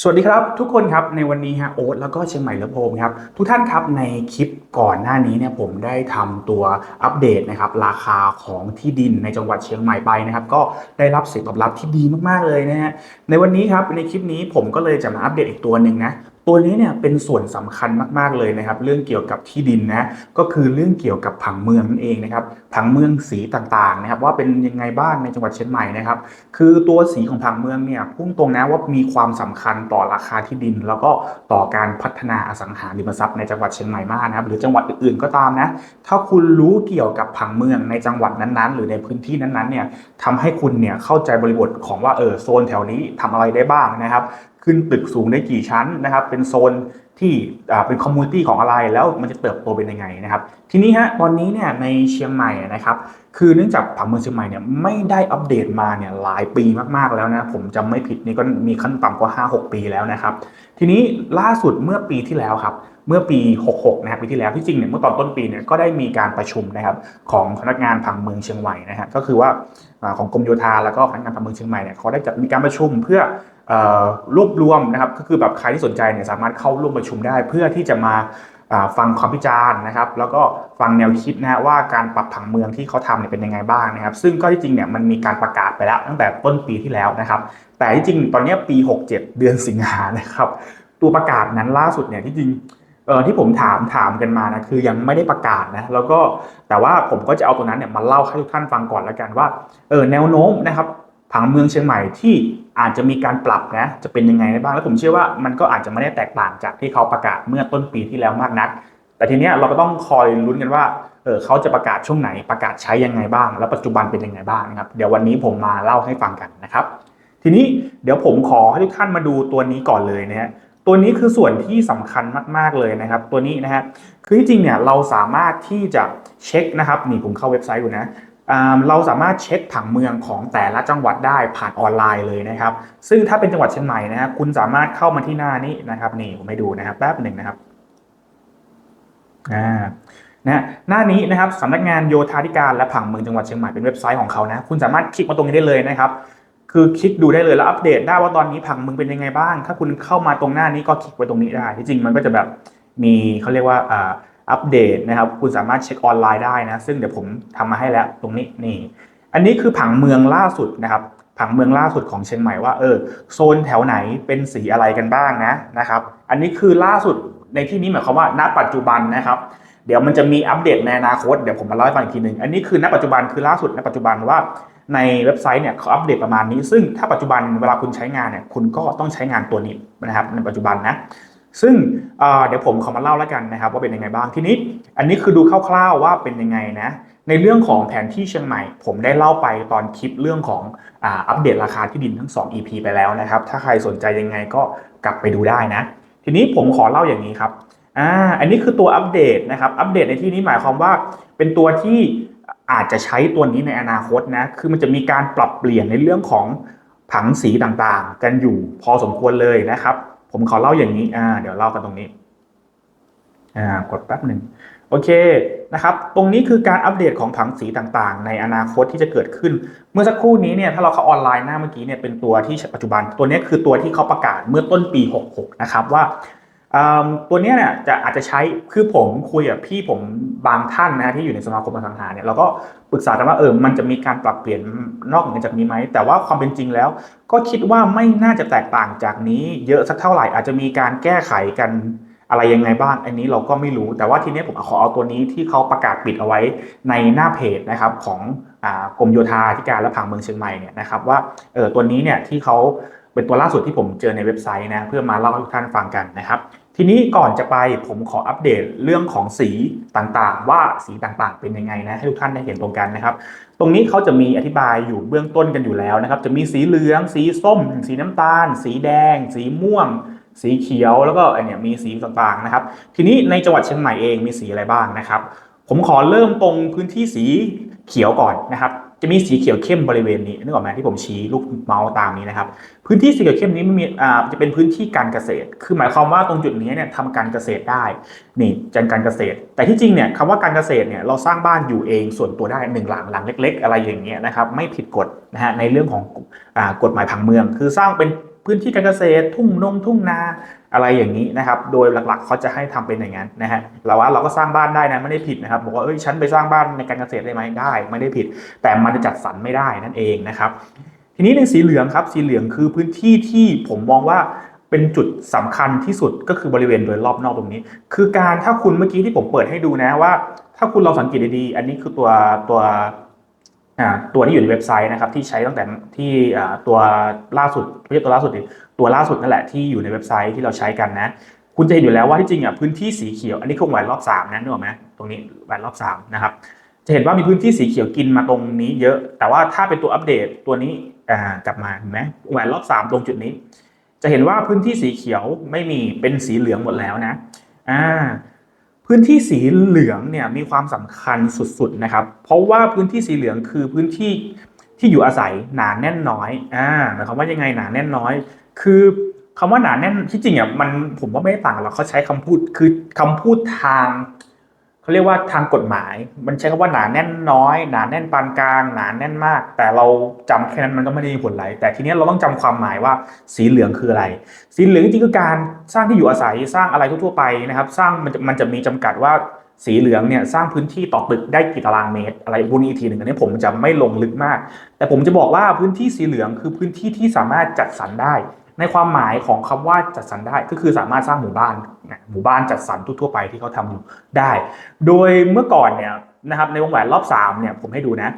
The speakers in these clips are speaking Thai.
สวัสดีครับทุกคนครับในวันนี้ฮะโอ๊ตแล้วก็เชียงใหม่และโพมครับทุกท่านครับในคลิปก่อนหน้านี้เนี่ยผมได้ทำตัวอัปเดตนะครับราคาของที่ดินในจังหวัดเชียงใหม่ไปนะครับก็ได้รับเสียงตอบรับที่ดีมากๆเลยนะฮะในวันนี้ครับในคลิปนี้ผมก็เลยจะมาอัปเดตอีกตัวหนึ่งนะ ตัวนี้เนี่ยเป็นส่วนสำคัญมาก ๆ เลยนะครับ เรื่องเกี่ยวกับที่ดินนะก็คือเรื่องเกี่ยวกับผังเมืองนั่นเองนะครับผังเมืองสีต่างๆนะครับว่าเป็นยังไงบ้างในจังหวัดเชียงใหม่นะครับคือตัวสีของผังเมืองเนี่ยพุ่งตรงนะว่ามีความสำคัญต่อราคาที่ดิน แล้วก็ต่อการพัฒนาอสังหาริมทรัพย์ในจังหวัดเชียงใหม่มากนะครับหรือจังหวัดอื่นๆก็ตามนะถ้าคุณรู้เกี่ยวกับผังเมืองในจังหวัดนั้นๆ หรือในพื้นที่นั้นๆเนี่ยทำให้คุณเนี่ยเข้าใจบริบทของว่าเออโซนแถวนี้ทำอะไรได้บ้างนะครับ ขึ้นตึกสูงได้กี่ชั้นนะครับ เป็นโซนที่เป็นคอมมูนิตี้ของอะไรแล้วมันจะเติบโตเป็นยังไงนะครับ ทีนี้ฮะตอนนี้เนี่ยในเชียงใหม่นะครับคือเนื่องจากผังเมืองเชียงใหม่เนี่ยไม่ได้อัปเดตมาเนี่ยหลายปีมากๆแล้วนะผมจำไม่ผิดนี่ก็มีขั้นต่ำกว่า 5-6 ปีแล้วนะครับ ทีนี้ล่าสุดเมื่อปีที่แล้วครับเมื่อปี 66 นะครับปีที่แล้วที่จริงเนี่ยเมื่อตอนต้นปีเนี่ยก็ได้มีการประชุมนะครับของพนักงานผังเมืองเชียงใหม่นะฮะก็คือว่าของกรมโยธาแล้วก็พนักงานผังเมืองเชียงใหม่เนี่ยเขาได้จัดมีการประชุมเพื่อ รวบรวมนะครับก็คือแบบใครที่สนใจเนี่ยสามารถเข้าร่วมประชุมได้ เพื่อที่จะมาฟังความพิจารณ์นะครับ แล้วก็ฟังแนวคิดนะฮะว่าการปรับผังเมืองที่เขาทำเนี่ยเป็นยังไงบ้างนะครับ ซึ่งก็ที่จริงเนี่ยมันมีการประกาศไปแล้วตั้งแต่ต้นปีที่แล้วนะครับ แต่ที่จริงตอนนี้ปี 67 เดือนสิงหานะครับ ตัวประกาศนั้นล่าสุดเนี่ยที่จริงเออที่ผมถามถามกันมานะคือยังไม่ได้ประกาศนะแล้วก็แต่ว่าผมก็จะเอาตัวนั้นเนี่ยมาเล่าให้ทุกท่านฟังก่อนแล้วกันว่าเออแนวโน้มนะครับผังเมืองเชียงใหม่ที่ อาจจะมีการปรับนะจะเป็นยังไงได้บ้างแล้วผมเชื่อว่ามันก็อาจจะไม่ได้แตกต่างจากที่เขาประกาศเมื่อต้นปีที่แล้วมากนัก แต่ทีเนี้ยเราก็ต้องคอยลุ้นกันว่าเออเขาจะประกาศช่วงไหนประกาศใช้ยังไงบ้าง แล้วปัจจุบันเป็นยังไงบ้างนะครับเดี๋ยววันนี้ผมมาเล่าให้ฟังกันนะครับ ทีนี้เดี๋ยวผมขอให้ทุกท่านมาดูตัวนี้ก่อนเลยนะฮะตัวนี้คือส่วนที่สำคัญมาก ๆ เลยนะครับ ตัวนี้นะฮะคือจริงเนี่ยเราสามารถที่จะเช็คนะครับนี่ผมเข้าเว็บไซต์ดูนะ เราสามารถเช็คผังเมืองของแต่ละจังหวัดได้ผ่านออนไลน์เลยนะครับ ซึ่งถ้าเป็นจังหวัดเชียงใหม่นะฮะคุณสามารถเข้ามาที่หน้านี้นะครับนี่ผมให้ดูนะครับแป๊บหนึ่งนะครับอ่านะหน้านี้นะครับสำนักงานโยธาธิการและผังเมืองจังหวัดเชียงใหม่เป็นเว็บไซต์ของเขานะคุณสามารถคลิกมาตรงนี้ได้เลยนะครับ คือคลิกดูได้เลยแล้วอัปเดตได้ว่าตอนนี้ผังเมืองเป็นยังไงบ้าง ถ้าคุณเข้ามาตรงหน้านี้ก็คลิกไปตรงนี้ได้ที่จริงมันก็จะแบบมีเขาเรียกว่าอ่า อัปเดตนะครับคุณสามารถเช็คออนไลน์ได้นะซึ่งเดี๋ยวผมทำมาให้แล้วตรงนี้นี่อันนี้คือผังเมืองล่าสุดนะครับผังเมืองล่าสุดของเชียงใหม่ว่าเออโซนแถวไหนเป็นสีอะไรกันบ้างนะนะครับ อันนี้คือล่าสุดในที่นี้หมายความว่าณปัจจุบันนะครับ เดี๋ยวมันจะมีอัปเดตในอนาคตเดี๋ยวผมมาเล่าให้ฟังอีกทีหนึ่งอันนี้คือณปัจจุบันคือล่าสุดณปัจจุบันว่าในเว็บไซต์เนี่ยเขาอัปเดตประมาณนี้ ซึ่งถ้าปัจจุบันเวลาคุณใช้งานเนี่ยคุณก็ต้องใช้งานตัวนี้นะครับในปัจจุบันนะ ซึ่งเดี๋ยวผมขอมาเล่าแล้วกันนะครับว่าเป็นยังไงบ้างทีนี้ อันนี้คือดูคร่าวๆว่าเป็นยังไงนะในเรื่องของแผนที่เชียงใหม่ ผมได้เล่าไปตอนคลิปเรื่องของอัปเดตราคาที่ดินทั้ง 2 EP ไปแล้วนะครับ ถ้าใครสนใจยังไงก็กลับไปดูได้นะ ทีนี้ผมขอเล่าอย่างนี้ครับอ่าอันนี้คือตัวอัปเดตนะครับ อัปเดตในที่นี้หมายความว่า เป็นตัวที่อาจจะใช้ตัวนี้ในอนาคตนะ คือมันจะมีการปรับเปลี่ยนในเรื่องของผังสีต่างๆ กันอยู่พอสมควรเลยนะครับ ผมขอเล่าอย่างนี้อ่าเดี๋ยวเล่ากันตรงนี้อ่ากดแป๊บหนึ่งโอเคนะครับ ตรงนี้คือการอัปเดตของผังสีต่างๆ ในอนาคตที่จะเกิดขึ้น เมื่อสักครู่นี้เนี่ยถ้าเราเข้าออนไลน์หน้าเมื่อกี้เนี่ยเป็นตัวที่ปัจจุบัน ตัวนี้คือตัวที่เขาประกาศเมื่อต้นปี 66 นะครับว่าอ่า ตัวนี้เนี่ยจะอาจจะใช้คือผมคุยกับพี่ผมบางท่านนะที่อยู่ในสมาคมอสังหาเนี่ยเราก็ปรึกษากันว่าเออมันจะมีการปรับเปลี่ยนนอกเหนือจากนี้ไหมแต่ว่าความเป็นจริงแล้ว ก็คิดว่าไม่น่าจะแตกต่างจากนี้ เยอะสักเท่าไหร่อาจจะมีการแก้ไขกันอะไรยังไงบ้าง อันนี้เราก็ไม่รู้แต่ว่าทีนี้ผมขอเอาตัวนี้ที่เขาประกาศปิดเอาไว้ในหน้าเพจนะครับของอกรมโยธาธิการและผังเมืองเชียงใหม่เนี่ยนะครับว่าเออตัวนี้เนี่ยที่เขา เป็นตัวล่าสุดที่ผมเจอในเว็บไซต์นะเพื่อมาเล่าให้ทุกท่านฟังกันนะครับ ทีนี้ก่อนจะไปผมขออัปเดตเรื่องของสีต่างๆ ว่าสีต่างๆ เป็นยังไงนะให้ทุกท่านได้เห็นตรงกันนะครับ ตรงนี้เขาจะมีอธิบายอยู่เบื้องต้นกันอยู่แล้วนะครับ จะมีสีเหลือง สีส้ม สีน้ำตาล สีแดง สีม่วง สีเขียวแล้วก็อันเนี้ยมีสีต่างๆนะครับ ทีนี้ในจังหวัดเชียงใหม่เองมีสีอะไรบ้างนะครับ ผมขอเริ่มตรงพื้นที่สีเขียวก่อนนะครับ จะมีสีเขียวเข้มบริเวณนี้นึกออกไหมที่ผมชี้ลูกเมาส์ตามนี้นะครับ พื้นที่สีเขียวเข้มนี้มันมีอ่าจะเป็นพื้นที่การเกษตร คือหมายความว่าตรงจุดนี้เนี่ยทำการเกษตรได้นี่จันการเกษตร แต่ที่จริงเนี่ยคำว่าการเกษตรเนี่ยเราสร้างบ้านอยู่เองส่วนตัวได้หนึ่งหลังหลังเล็ก ๆ อะไรอย่างเงี้ยนะครับไม่ผิดกฎนะฮะในเรื่องของอ่ากฎหมายผังเมือง คือสร้างเป็น พื้นที่การเกษตรทุ่งนงทุ่งนาอะไรอย่างนี้นะครับ โดยหลักๆเขาจะให้ทำเป็นอย่างนั้นนะฮะเราว่าเราก็สร้างบ้านได้นะไม่ได้ผิดนะครับ บอกว่าเอ้ยฉันไปสร้างบ้านในการเกษตรได้ไหมได้ ไม่ได้ผิด แต่มันจะจัดสรรไม่ได้นั่นเองนะครับ ทีนี้ในสีเหลืองครับ สีเหลืองคือพื้นที่ที่ผมมองว่าเป็นจุดสำคัญที่สุดก็คือบริเวณโดยรอบนอกตรงนี้ คือการถ้าคุณเมื่อกี้ที่ผมเปิดให้ดูนะว่า ถ้าคุณลองสังเกตดีๆอันนี้คือตัวตัว ตัวที่อยู่ในเว็บไซต์นะครับที่ใช้ตั้งแต่ที่ตัวล่าสุดไม่ใช่ตัวล่าสุดตัวล่าสุดนั่นแหละที่อยู่ในเว็บไซต์ที่เราใช้กันนะ คุณจะเห็นอยู่แล้วว่าที่จริงอะพื้นที่สีเขียวอันนี้คือแหวนรอบสามนะนึกออกไหมตรงนี้แหวนรอบสามนะครับจะเห็นว่ามีพื้นที่สีเขียวกินมาตรงนี้เยอะ แต่ว่าถ้าเป็นตัวอัปเดตตัวนี้กลับมาเห็นไหมแหวนรอบสามตรงจุดนี้ จะเห็นว่าพื้นที่สีเขียวไม่มีเป็นสีเหลืองหมดแล้วนะอ่า พื้นที่สีเหลืองเนี่ยมีความสำคัญสุดๆนะครับ เพราะว่าพื้นที่สีเหลืองคือพื้นที่ที่อยู่อาศัยหนาแน่นน้อยอ่าหมายความว่ายังไงหนาแน่นน้อย คือคำว่าหนาแน่นที่จริงอะมันผมว่าไม่ได้ต่างกันหรอกเขาใช้คำพูดคือคำพูดทาง เขาเรียกว่าทางกฎหมาย มันใช้คำว่าหนาแน่นน้อย หนาแน่นปานกลาง หนาแน่นมาก แต่เราจำแค่นั้นมันก็ไม่ได้มีผลอะไรแต่ทีนี้เราต้องจำความหมายว่าสีเหลืองคืออะไร สีเหลืองจริงคือการสร้างที่อยู่อาศัยสร้างอะไรทั่วๆไปนะครับ สร้างมันจะมันจะมีจำกัดว่าสีเหลืองเนี่ยสร้างพื้นที่ต่อตึกได้กี่ตารางเมตร อะไรพวกนี้อีกทีหนึ่งอันนี้ผมจะไม่ลงลึกมาก แต่ผมจะบอกว่าพื้นที่สีเหลืองคือพื้นที่ที่สามารถจัดสรรได้ ในความหมายของคำว่าจัดสรรได้ก็คือสามารถสร้างหมู่บ้านหมู่บ้านจัดสรรทั่วไปที่เขาทำอยู่ได้ โดยเมื่อก่อนเนี่ยนะครับในวงแหวนรอบ3เนี่ยผมให้ดูนะ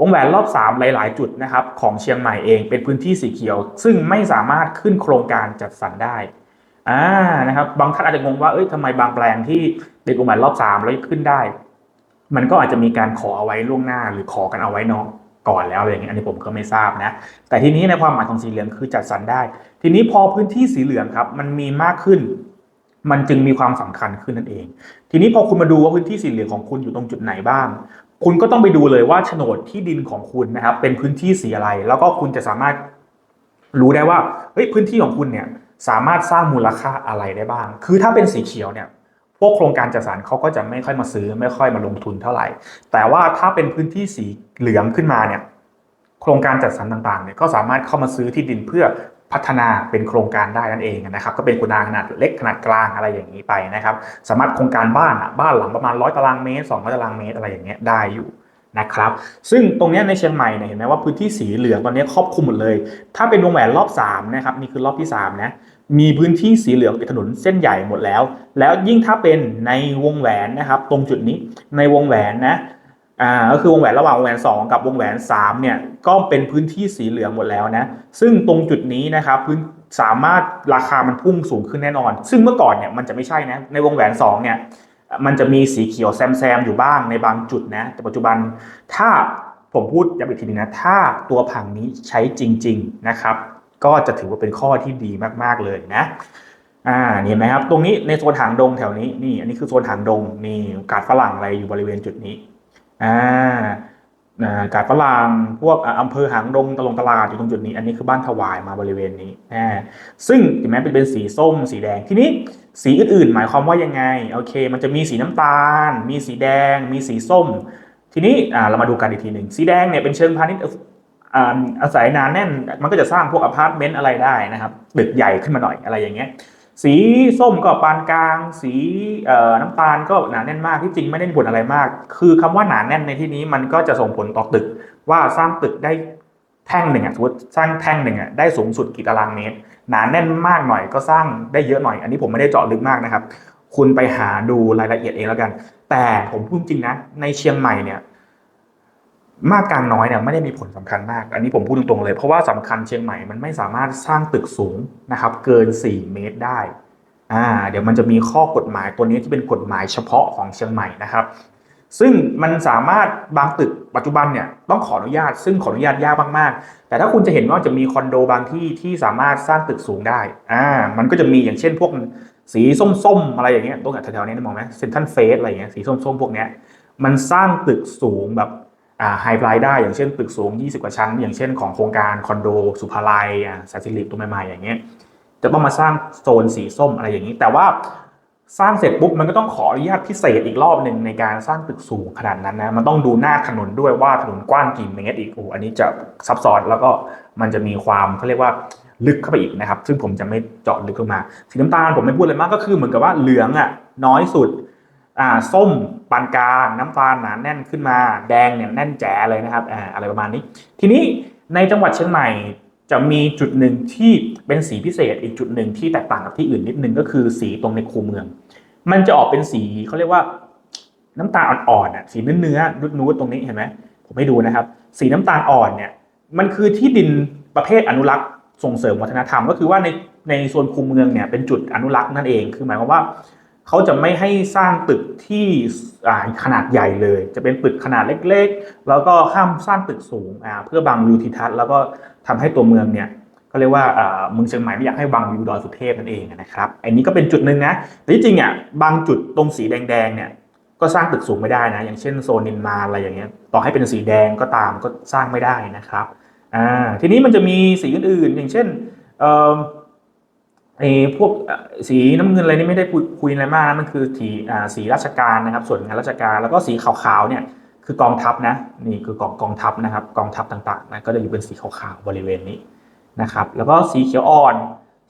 วงแหวนรอบ 3 หลาย ๆ จุดนะครับของเชียงใหม่เองเป็นพื้นที่สีเขียว ซึ่งไม่สามารถขึ้นโครงการจัดสรรได้อ่านะครับบางท่านอาจจะงงว่าเอ้ยทำไมบางแปลงที่เป็นวงแหวนรอบ 3 แล้วขึ้นได้ มันก็อาจจะมีการขอเอาไว้ล่วงหน้าหรือขอกันเอาไว้เนาะ ก่อนแล้วอะไรอย่างเงี้ยอันนี้ผมก็ไม่ทราบนะ แต่ทีนี้ในความหมายของสีเหลืองคือจัดสรรได้ ทีนี้พอพื้นที่สีเหลืองครับ มันมีมากขึ้น มันจึงมีความสำคัญขึ้นนั่นเอง ทีนี้พอคุณมาดูว่าพื้นที่สีเหลืองของคุณอยู่ตรงจุดไหนบ้าง คุณก็ต้องไปดูเลยว่าโฉนดที่ดินของคุณนะครับ เป็นพื้นที่สีอะไร แล้วก็คุณจะสามารถรู้ได้ว่าเฮ้ยพื้นที่ของคุณเนี่ยสามารถสร้างมูลค่าอะไรได้บ้าง คือถ้าเป็นสีเขียวเนี่ย พวกโครงการจัดสรรเขาก็จะไม่ค่อยมาซื้อไม่ค่อยมาลงทุนเท่าไหร่ แต่ว่าถ้าเป็นพื้นที่สีเหลืองขึ้นมาเนี่ยโครงการจัดสรรต่างๆเนี่ยก็สามารถเข้ามาซื้อที่ดินเพื่อพัฒนาเป็นโครงการได้นั่นเองนะครับ ก็เป็นโครงกาขนาดเล็กขนาดกลางอะไรอย่างนี้ไปนะครับ สามารถโครงการบ้านอะบ้านหลังประมาณร้อยตารางเมตรสองร้อยตารางเมตรอะไรอย่างเงี้ยได้อยู่ นะครับ ซึ่งตรงนี้ในเชียงใหม่เนี่ยเห็นไหมว่าพื้นที่สีเหลืองตอนนี้ครอบคลุมหมดเลย ถ้าเป็นวงแหวนรอบ3นะครับนี่คือรอบที่3นะมีพื้นที่สีเหลืองเป็นถนนเส้นใหญ่หมดแล้ว แล้วยิ่งถ้าเป็นในวงแหวนนะครับ ตรงจุดนี้ในวงแหวนนะอ่าก็คือวงแหวนระหว่างวงแหวน 2 กับวงแหวน3เนี่ยก็เป็นพื้นที่สีเหลืองหมดแล้วนะซึ่งตรงจุดนี้นะครับพื้นสามารถราคามันพุ่งสูงขึ้นแน่นอน ซึ่งเมื่อก่อนเนี่ยมันจะไม่ใช่นะในวงแหวน2เนี่ย มันจะมีสีเขียวแซมแซมๆอยู่บ้างในบางจุดนะ แต่ปัจจุบันถ้าผมพูดย้ำอีกทีนึงนะ ถ้าตัวผังนี้ใช้จริง ๆนะครับ ก็จะถือว่าเป็นข้อที่ดีมากๆเลยนะอ่านี่เห็นไหมครับ ตรงนี้ในโซนหางดงแถวนี้นี่ อันนี้คือโซนหางดงนี่กาดฝรั่งอะไรอยู่บริเวณจุดนี้อ่ากาดฝรั่งพวกอำเภอหางดงตะลงตลาดอยู่ตรงจุดนี้ อันนี้คือบ้านถวายมาบริเวณนี้อ่าซึ่งถึงแม้เป็นเป็นสีส้มสีแดงทีนี้ สีอื่นๆ หมายความว่ายังไงโอเค มันจะมีสีน้ำตาล มีสีแดง มีสีส้ม ทีนี้อ่าเรามาดูกันอีกทีหนึ่งสีแดงเนี่ยเป็นเชิงพาณิชย์อาศัยหนาแน่น มันก็จะสร้างพวกอพาร์ตเมนต์อะไรได้นะครับตึกใหญ่ขึ้นมาหน่อยอะไรอย่างเงี้ยสีส้มก็ปานกลาง สีเอ่อน้ำตาลก็หนาแน่นมากที่จริงไม่ได้ผลอะไรมาก คือคำว่าหนาแน่นในที่นี้มันก็จะส่งผลต่อตึกว่าสร้างตึกได้แท่งหนึ่งอะสมมติสร้างแท่งหนึ่งอะได้สูงสุดกี่ตารางเมตร หนาแน่นมากหน่อยก็สร้างได้เยอะหน่อย อันนี้ผมไม่ได้เจาะลึกมากนะครับ คุณไปหาดูรายละเอียดเองแล้วกัน แต่ผมพูดจริงนะ ในเชียงใหม่เนี่ย มากกลางน้อยเนี่ยไม่ได้มีผลสำคัญมาก อันนี้ผมพูดตรงๆเลย เพราะว่าสำคัญเชียงใหม่มันไม่สามารถสร้างตึกสูงนะครับ เกิน 4 เมตรได้อ่าเดี๋ยวมันจะมีข้อกฎหมายตัวนี้ที่เป็นกฎหมายเฉพาะของเชียงใหม่นะครับ ซึ่งมันสามารถบางตึกปัจจุบันเนี่ยต้องขออนุญาต ซึ่งขออนุญาตยากมากๆ แต่ถ้าคุณจะเห็นว่าจะมีคอนโดบางที่ที่สามารถสร้างตึกสูงได้อ่ามันก็จะมีอย่างเช่นพวกสีส้มๆ อะไรอย่างเงี้ยตรงแถวๆนี้มองไหมเซนทันเฟสอะไรอย่างเงี้ยสีส้มๆ พวกเนี้ยมันสร้างตึกสูงแบบอ่าไฮไลได้ อย่างเช่นตึกสูง 20 กว่าชั้น อย่างเช่นของโครงการคอนโด สุภาลัยอ่าสาสิริตัวใหม่ๆอย่างเงี้ยจะต้องมาสร้างโซนสีส้มอะไรอย่างนี้ แต่ว่า สร้างเสร็จปุ๊บมันก็ต้องขออนุญาตพิเศษอีกรอบหนึ่งในการสร้างตึกสูงขนาดนั้นนะมันต้องดูหน้าถนนด้วยว่าถนนกว้างกี่เมตรอีกโอ้อันนี้จะซับซ้อนแล้วก็มันจะมีความเขาเรียกว่าลึกเข้าไปอีกนะครับ ซึ่งผมจะไม่เจาะลึกลงมาสีน้ำตาลผมไม่พูดอะไรมากก็คือเหมือนกับว่าเหลืองอะน้อยสุดอ่าส้มปานกลางน้ำตาลหนาแน่นขึ้นมา แดงเนี่ยแน่นแจ๋เลยนะครับอ่าอะไรประมาณนี้ ทีนี้ในจังหวัดเชียงใหม่ จะมีจุดหนึ่งที่เป็นสีพิเศษ อีกจุดหนึ่งที่แตกต่างกับที่อื่นนิดนึงก็คือสีตรงในคูเมือง มันจะออกเป็นสีเขาเรียกว่าน้ำตาลอ่อนๆอะสีเนื้อเนื้อนุดนูดๆตรงนี้เห็นไหมผมให้ดูนะครับ สีน้ำตาลอ่อนเนี่ยมันคือที่ดินประเภทอนุรักษ์ส่งเสริมวัฒนธรรม ก็คือว่าในในโซนคูเมืองเนี่ยเป็นจุดอนุรักษ์นั่นเองคือหมายความว่าเขาจะไม่ให้สร้างตึกที่ขนาดใหญ่เลย จะเป็นตึกขนาดเล็ก ๆ แล้วก็ห้ามสร้างตึกสูงเพื่อบังวิวทิทัศน์แล้วก็ ทำให้ตัวเมืองเนี่ยก็เรียกว่าเมืองเชียงใหม่ไม่อยากให้บังวิวดอยสุเทพนั่นเองนะครับอันนี้ก็เป็นจุดหนึ่งนะแต่ที่จริงอะบางจุดตรงสีแดงๆเนี่ยก็สร้างตึกสูงไม่ได้นะ อย่างเช่นโซนนินมาอะไรอย่างเงี้ยต่อให้เป็นสีแดงก็ตามก็สร้างไม่ได้นะครับอ่าทีนี้มันจะมีสีอื่นๆ อย่างเช่นเอ่อไอ้พวกสีน้ำเงินอะไรนี่ไม่ได้คุยคุยอะไรมากนะมันคือสีอ่าสีราชการนะครับ ส่วนงานราชการแล้วก็สีขาวๆเนี่ย คือกองทัพนะนี่คือกองกองทัพนะครับ กองทัพต่างๆนะก็จะอยู่เป็นสีขาวๆบริเวณนี้นะครับ แล้วก็สีเขียวอ่อน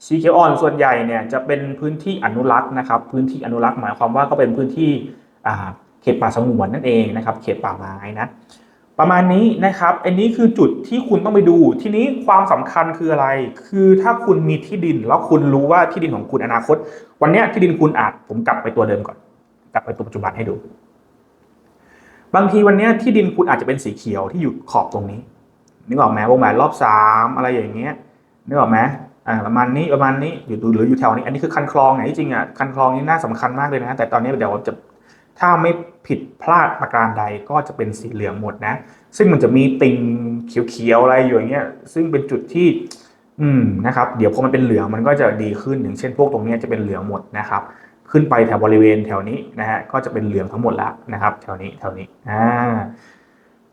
สีเขียวอ่อนส่วนใหญ่เนี่ยจะเป็นพื้นที่อนุรักษ์นะครับ พื้นที่อนุรักษ์หมายความว่าก็เป็นพื้นที่เขตป่าสงวนนั่นเองนะครับ เขตป่าไม้นะประมาณนี้นะครับ อันนี้คือจุดที่คุณต้องไปดู ทีนี้ความสำคัญคืออะไร คือถ้าคุณมีที่ดินแล้วคุณรู้ว่าที่ดินของคุณอนาคต วันนี้ที่ดินคุณอาจผมกลับไปตัวเดิมก่อน กลับไปตัวปัจจุบันให้ดู บางทีวันนี้ที่ดินคุณอาจจะเป็นสีเขียวที่อยู่ขอบตรงนี้นึกออกไหมวงแหวนรอบสามอะไรอย่างเงี้ยนึกออกไหมอ่าประมาณนี้ประมาณนี้อยู่หรืออยู่แถวนี้ อันนี้คือคันคลองไงที่จริงอะคันคลองนี่น่าสำคัญมากเลยนะแต่ตอนนี้เดี๋ยวจะถ้าไม่ผิดพลาดประการใดก็จะเป็นสีเหลืองหมดนะ ซึ่งมันจะมีติ่งเขียวๆอะไรอยู่อย่างเงี้ยซึ่งเป็นจุดที่อืมนะครับเดี๋ยวพอมันเป็นเหลืองมันก็จะดีขึ้นอย่างเช่นพวกตรงนี้จะเป็นเหลืองหมดนะครับ ขึ้นไปแถวบริเวณแถวนี้นะฮะก็จะเป็นเหลืองทั้งหมดแล้วนะครับ แถวนี้แถวนี้อ่า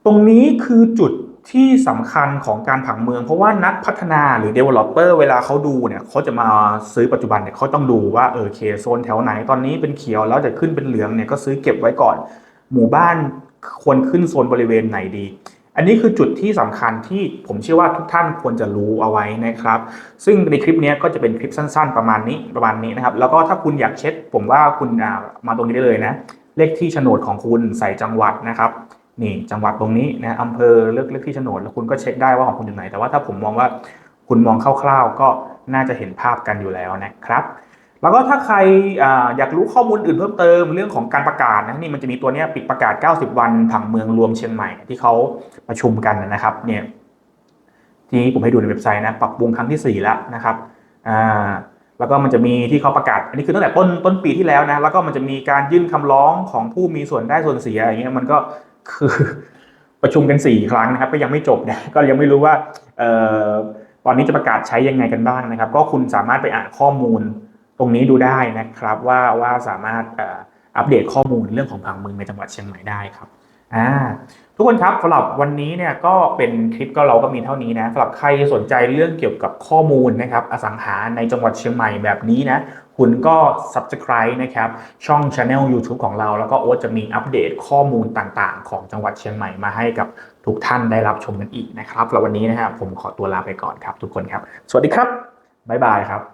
ตรงนี้คือจุดที่สำคัญของการผังเมือง เพราะว่านักพัฒนาหรือ developer เวลาเขาดูเนี่ยเขาจะมาซื้อปัจจุบันเนี่ยเขาต้องดูว่าเออเคโซนแถวไหนตอนนี้เป็นเขียวแล้วจะขึ้นเป็นเหลืองเนี่ยก็ซื้อเก็บไว้ก่อน หมู่บ้านควรขึ้นโซนบริเวณไหนดี อันนี้คือจุดที่สำคัญที่ผมเชื่อว่าทุกท่านควรจะรู้เอาไว้นะครับ ซึ่งในคลิปนี้ก็จะเป็นคลิปสั้น ๆ ประมาณนี้ประมาณนี้นะครับ แล้วก็ถ้าคุณอยากเช็ค ผมว่าคุณมาตรงนี้ได้เลยนะ เลขที่โฉนดของคุณใส่จังหวัดนะครับนี่จังหวัดตรงนี้นะอำเภอเลือกเลขที่โฉนดแล้วคุณก็เช็คได้ว่าของคุณอยู่ไหน แต่ว่าถ้าผมมองว่าคุณมองคร่าวๆ ก็น่าจะเห็นภาพกันอยู่แล้วนะครับ แล้วก็ถ้าใครอยากรู้ข้อมูลอื่นเพิ่มเติมเรื่องของการประกาศนะนี่มันจะมีตัวนี้ปิดประกาศ 90 วันผังเมืองรวมเชียงใหม่ที่เขาประชุมกันนะครับเนี่ยที่ผมให้ดูในเว็บไซต์นะปรับปรุงครั้งที่ 4 แล้วนะครับอ่าแล้วก็มันจะมีที่เขาประกาศ อันนี้คือตั้งแต่ต้นต้นปีที่แล้วนะแล้วก็มันจะมีการยื่นคำร้องของผู้มีส่วนได้ส่วนเสียอย่างเงี้ยมันก็คือประชุมกัน 4 ครั้งนะครับก็ยังไม่จบนะก็ยังไม่รู้ว่าตอนนี้จะประกาศใช้ยังไงกันบ้างนะครับ ก็คุณสามารถไปอ่านข้อมูล ตรงนี้ดูได้นะครับว่าว่าสามารถอัปเดตข้อมูลเรื่องของผังเมืองในจังหวัดเชียงใหม่ได้ครับอ่าทุกคนครับสำหรับวันนี้เนี่ยก็เป็นคลิปก็เราก็มีเท่านี้นะสำหรับใครสนใจเรื่องเกี่ยวกับข้อมูลนะครับอสังหาในจังหวัดเชียงใหม่แบบนี้นะคุณก็ subscribe นะครับช่อง channel YouTube ของเรา แล้วก็โอ๊ตจะมีอัปเดตข้อมูลต่างๆ ของจังหวัดเชียงใหม่มาให้กับทุกท่านได้รับชมกันอีกนะครับสำหรับวันนี้นะครับผมขอตัวลาไปก่อนครับ ทุกคนครับ สวัสดีครับบ๊ายบายครับ